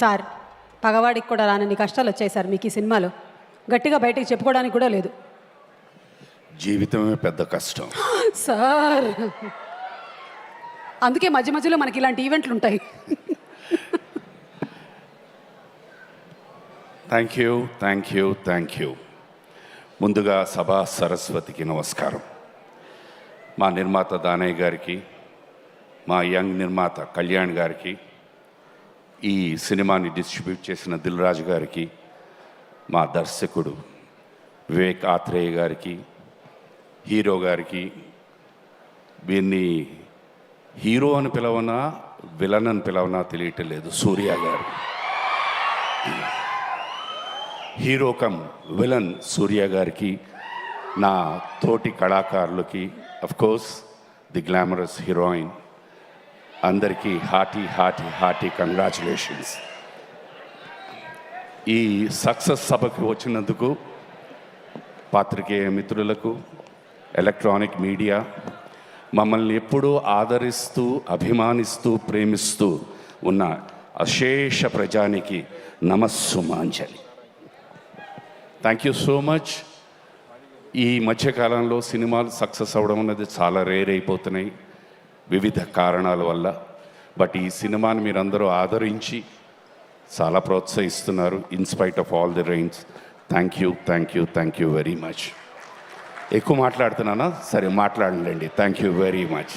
Sir పగవాడికి కూడా రానన్ని కష్టాలు వచ్చాయి సార్ మీకు ఈ సినిమాలో. గట్టిగా బయటికి చెప్పుకోవడానికి కూడా లేదు. జీవితమే పెద్ద కష్టం. సార్ అందుకే మధ్య మధ్యలో మనకి ఇలాంటి ఈవెంట్లు ఉంటాయి. Thank you thank you thank you ముందుగా సభా సరస్వతికి నమస్కారం. మా నిర్మాత దానయ్య గారికి మా యంగ్ నిర్మాత కళ్యాణ్ గారికి ఈ సినిమాని డిస్ట్రిబ్యూట్ చేసిన దిల్ రాజు గారికి మా దర్శకుడు వివేక్ ఆత్రేయ గారికి హీరో గారికి వీరిని హీరో అని పిలవనా విలన్ అని పిలవనా తెలియటం లేదు. సూర్య గారు. హీరో కమ్ విలన్ సూర్య గారికి నా తోటి కళాకారులకి కోర్స్ ది గ్లామరస్ హీరోయిన్ అందరికీ హార్టీ హార్టీ హార్టీ కంగ్రాచులేషన్స్. ఈ సక్సెస్ సభకు వచ్చినందుకు పాత్రికేయ మిత్రులకు ఎలక్ట్రానిక్ మీడియా మమ్మల్ని ఎప్పుడూ ఆదరిస్తూ అభిమానిస్తూ ప్రేమిస్తూ ఉన్న అశేష ప్రజానికి నమస్సుమాంజలి థ్యాంక్ యూ సో మచ్ ఈ మధ్యకాలంలో సినిమాలు సక్సెస్ అవ్వడం అనేది చాలా రేర్ అయిపోతున్నాయి. వివిధ కారణాల వల్ల. బట్ ఈ సినిమాని మీరందరూ ఆదరించి చాలా ప్రోత్సహిస్తున్నారు in spite of all the rains thank you thank you thank you very much ఎక్కువ మాట్లాడుతున్నానా? సరే మాట్లాడండి. థ్యాంక్ యూ వెరీ మచ్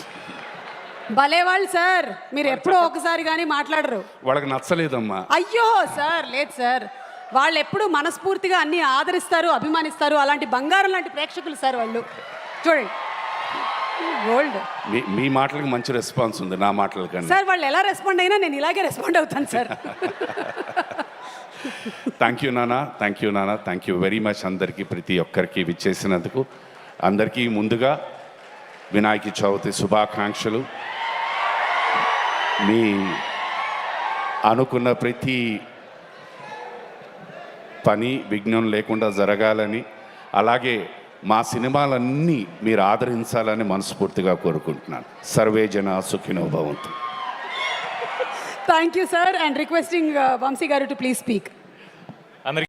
భలే వాళ్ళు సార్ మీరు ఎప్పుడో ఒకసారి కానీ మాట్లాడరు. వాళ్ళకి నచ్చలేదమ్మా. అయ్యో సార్ లేదు సార్. వాళ్ళు ఎప్పుడు మనస్ఫూర్తిగా అన్ని ఆదరిస్తారు అభిమానిస్తారు అలాంటి బంగారం లాంటి ప్రేక్షకులు సార్ వాళ్ళు. చూడండి. గోల్డ్ మీ మీ మాటలకు మంచి రెస్పాన్స్ ఉంది నా మాటల కన్నా. సార్ వాళ్ళు ఎలా రెస్పాండ్ అయినా నేను ఇలాగే రెస్పాండ్ అవుతాను సార్ థ్యాంక్ యూ నానా థ్యాంక్ యూ నానా థ్యాంక్ యూ వెరీ మచ్ అందరికీ ప్రతి ఒక్కరికి విచ్చేసినందుకు. అందరికీ ముందుగా వినాయక చవితి శుభాకాంక్షలు. మీ అనుకున్న ప్రతి పని విఘ్నం లేకుండా జరగాలని అలాగే మా సినిమాలన్నీ మీరు ఆదరించాలని మనస్ఫూర్తిగా కోరుకుంటున్నాను. సర్వే జన సుఖినో భవంతు. Thank you sir and requesting Vamsi garu to please speak